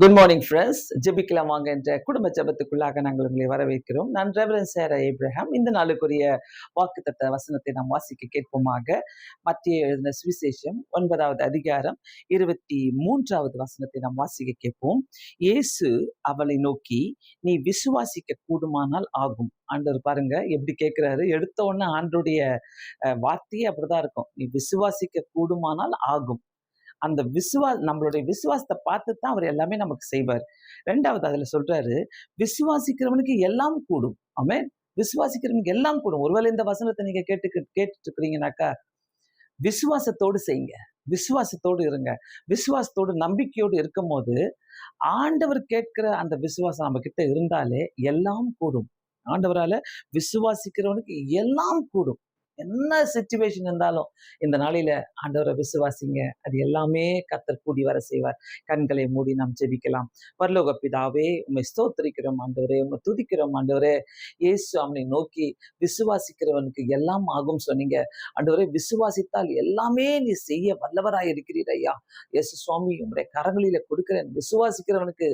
Good morning friends ஜெபிக்கலாம் வாங்க என்ற குடும்ப ஜபத்துக்குள்ளாக நாங்கள் உங்களை வரவேற்கிறோம். நான் ரெவரன் சேர ஏப்ரஹாம் இந்த நாளுக்குரிய வாக்குத்தத்த வசனத்தை நாம் வாசிக்க கேட்போமாக. மத்திய எழுதின சுவிசேஷம் ஒன்பதாவது அதிகாரம் இருபத்தி மூன்றாவது வசனத்தை நாம் வாசிக்க கேட்போம். இயேசு அவளை நோக்கி நீ விசுவாசிக்க கூடுமானால் ஆகும். ஆண்டவர் பாருங்க எப்படி கேட்கிறாரு? எடுத்த உடனே ஆண்டருடைய வார்த்தையே அப்படிதான் இருக்கும். நீ விசுவாசிக்க கூடுமானால் ஆகும். அந்த விசுவா நம்மளுடைய விசுவாசத்தை பார்த்து தான் அவர் எல்லாமே நமக்கு செய்வார். ரெண்டாவது அதில் சொல்றாரு விசுவாசிக்கிறவனுக்கு எல்லாம் கூடும். ஆமேன். விசுவாசிக்கிறவனுக்கு எல்லாம் கூடும். ஒருவேளை இந்த வசனத்தை நீங்க கேட்டு கேட்டுட்டு இருக்கிறீங்கனாக்கா விசுவாசத்தோடு செய்யுங்க. விசுவாசத்தோடு இருங்க. விசுவாசத்தோடு நம்பிக்கையோடு இருக்கும்போது ஆண்டவர் கேட்கிற அந்த விசுவாசம் நம்ம கிட்ட இருந்தாலே எல்லாம் கூடும். ஆண்டவரால விசுவாசிக்கிறவனுக்கு எல்லாம் கூடும். என்ன சுச்சுவேஷன் இருந்தாலும் இந்த நாளில ஆண்டவரை விசுவாசிங்க. அது எல்லாமே கத்தர் கூடி வர செய்வார். கண்களை மூடி நாம் ஜெபிக்கலாம். பரலோக பிதாவே உண்மை ஸ்தோத்திரிக்கிறோம் ஆண்டவரே உண்மை துதிக்கிறோம் ஆண்டவரே. இயேசு அவனை நோக்கி விசுவாசிக்கிறவனுக்கு எல்லாம் ஆகும் சொன்னீங்க. ஆண்டவரே விசுவாசித்தால் எல்லாமே நீ செய்ய வல்லவராய் இருக்கிறீர் ஐயா. இயேசு சுவாமி உங்களுடைய கரங்களில கொடுக்கிறேன் விசுவாசிக்கிறவனுக்கு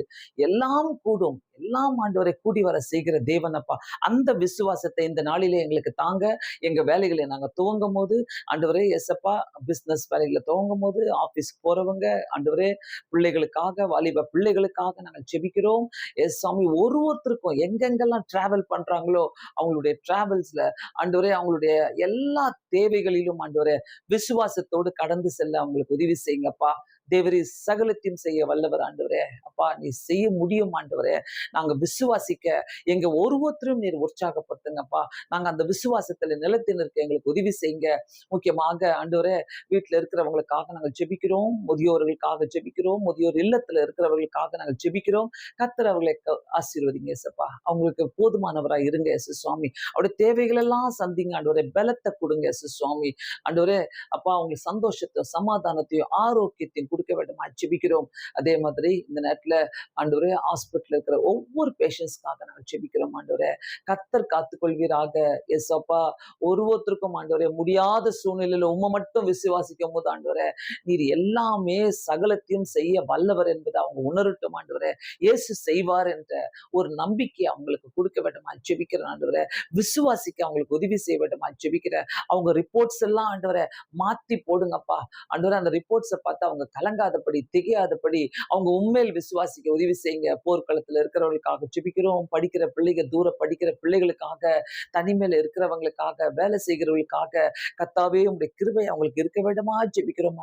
எல்லாம் கூடும். எல்லாம் ஆண்டவரை கூடி வர செய்கிற தேவனப்பா. அந்த விசுவாசத்தை இந்த நாளிலே எங்களுக்கு தாங்க. எங்க வேலைகளை நாங்க துவங்கும் போது ஆண்டவரே எஸ்அப்பா பிசினஸ் வேலைகளை துவங்கும் போது ஆபீஸ்க்கு போறவங்க ஆண்டவரே பிள்ளைகளுக்காக வாலிப பிள்ளைகளுக்காக நாங்கள் ஜெபிக்கிறோம். எஸ் சாமி ஒரு ஒருத்தருக்கும் எங்கெங்கெல்லாம் டிராவல் பண்றாங்களோ அவங்களுடைய டிராவல்ஸ்ல ஆண்டவரே அவங்களுடைய எல்லா தேவைகளிலும் ஆண்டவரே விசுவாசத்தோடு கடந்து செல்ல அவங்களுக்கு உதவி செய்யுங்கப்பா. தேவரி சகலத்தையும் செய்ய வல்லவர் ஆண்டவரே. அப்பா நீ செய்ய முடியும் ஆண்டவரே. நாங்க விசுவாசிக்க எங்க ஒருவத்தரும் நீர் உற்சாகப்படுத்துங்கப்பா நாங்க அந்த விசுவாசத்துல நிலத்தினருக்கு எங்களுக்கு உதவி செய்யுங்க. முக்கியமாக ஆண்டவரே வீட்டுல இருக்கிறவங்களுக்காக நாங்கள் ஜெபிக்கிறோம். முதியோர்களுக்காக ஜெபிக்கிறோம். முதியோர் இல்லத்துல இருக்கிறவர்களுக்காக நாங்கள் ஜெபிக்கிறோம். கத்தர் அவர்களை ஆசீர்வதிங்க சப்பா அவங்களுக்கு போதுமானவராக இருங்க எஸ் சுவாமி அவருடைய தேவைகள் எல்லாம் சந்திங்க ஆண்டவரே. பலத்தை கொடுங்க எஸ் சுவாமி ஆண்டவரே அப்பா அவங்களுக்கு சந்தோஷத்தையும் சமாதானத்தையும் ஆரோக்கியத்தையும் கொடுக்க வேண்டுமா? ஜெபிக்கிறோம். அதே மாதிரி இந்த நேரத்துல ஆண்டவரே ஹாஸ்பிட்டல் இருக்கிற ஒவ்வொரு பேஷண்ட்ஸ்க்காக நாங்கள் ஜெபிக்கிறோம் ஆண்டவரே. கத்தர் காத்துக்கொள்வீராக. எஸ் அப்பா ஒரு ஒருத்தருக்கும் ஆண்டவரே முடியாத சூழ்நிலையில் உண்மை மட்டும் விசுவாசிக்கும் போது ஆண்டவரே நீர் எல்லாமே சகலத்தையும் செய்ய வல்லவர் என்பதை அவங்க உணரட்டும் ஆண்டவரே. இயேசு செய்வார் என்ற ஒரு நம்பிக்கை அவங்களுக்கு கொடுக்க வேண்டுமா? ஜெபிக்கிறேன் ஆண்டு விசுவாசிக்க அவங்களுக்கு உதவி செய்ய வேண்டுமா? ஜெபிக்கிற அவங்க ரிப்போர்ட்ஸ் எல்லாம் ஆண்டவரை மாத்தி போடுங்கப்பா. ஆண்டவரே அந்த ரிப்போர்ட்ஸை பார்த்து அவங்க கலங்காதபடி திகையாதபடி அவங்க உண்மையில் விசுவாசிக்க உதவி செய்யுங்க. போர்க்களத்துல இருக்கிறவங்களுக்காக ஜெபிக்கிறோம். படிக்கிற பிள்ளைகள் தூர படிக்கிற பிள்ளைகளுக்காக தனிமையில இருக்கிறவங்களுக்காக வேலை செய்கிறவங்களுக்காக கத்தாவே உங்களுடைய கிருபை அவங்களுக்கு இருக்க வேண்டுமா? ஜெபிக்கிறோம்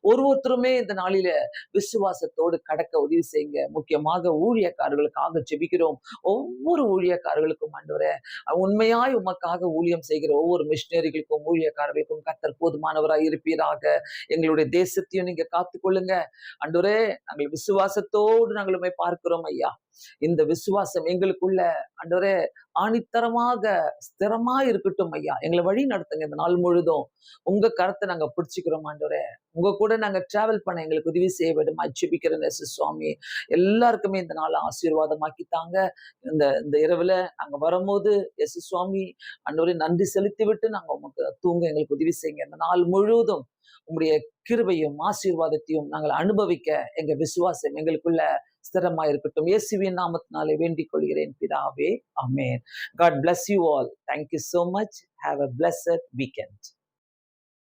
ஒரு ஒருத்தருமே இந்த நாளில விசுவாசத்தோடு கடக்க உதவி செய்யுங்க. முக்கியமாக ஊழியக்காரர்களுக்காக ஜெபிக்கிறோம். ஒவ்வொரு ஊழியக்காரர்களுக்கும் ஆண்டவரே உண்மையாய் உமக்காக ஊழியம் செய்கிற ஒவ்வொரு மிஷினரிகளுக்கும் ஊழியக்காரர்களுக்கும் கத்தர் போதுமானவராய் இருப்பீராக. எங்களுடைய தேசத்தையும் நீங்க காத்து காத்துக்கொள்ளுங்க அன்றுரே நாங்கள் விசுவாசத்தோடு நாங்கள் உண்மை பார்க்கிறோம் ஐயா. இந்த விசுவாசம் எங்களுக்குள்ள அன்றரே ஆணித்தரமாக ஸ்திரமா இருக்கட்டும் ஐயா. எங்களை வழி நடத்துங்க இந்த நாள் முழுதும். உங்க கரத்தை நாங்க பிடிச்சிக்கிறோம் ஆண்டவரே. உங்க கூட நாங்க டிராவல் பண்ண எங்களுக்கு உதவி செய்ய வேண்டும்? அச்சுபிக்கிறேன் எஸ் சுவாமி எல்லாருக்குமே இந்த நாளை ஆசீர்வாதமாக்கி தாங்க. இந்த இந்த இரவுல நாங்க வரும்போது எஸ் சுவாமி ஆண்டவரே நன்றி செலுத்தி விட்டு நாங்க உமக்கு தூங்க எங்களுக்கு உதவி செய்யுங்க. இந்த நாள் முழுவதும் உங்களுடைய கிருபையும் ஆசீர்வாதத்தையும் நாங்கள் அனுபவிக்க எங்க விசுவாசம் எங்களுக்குள்ள ஸ்திரமா இருக்கட்டும் இயேசுவின் நாமத்தினாலே வேண்டிக் கொள்கிறேன் பிதாவே. Amen God bless you all thank you so much have a blessed weekend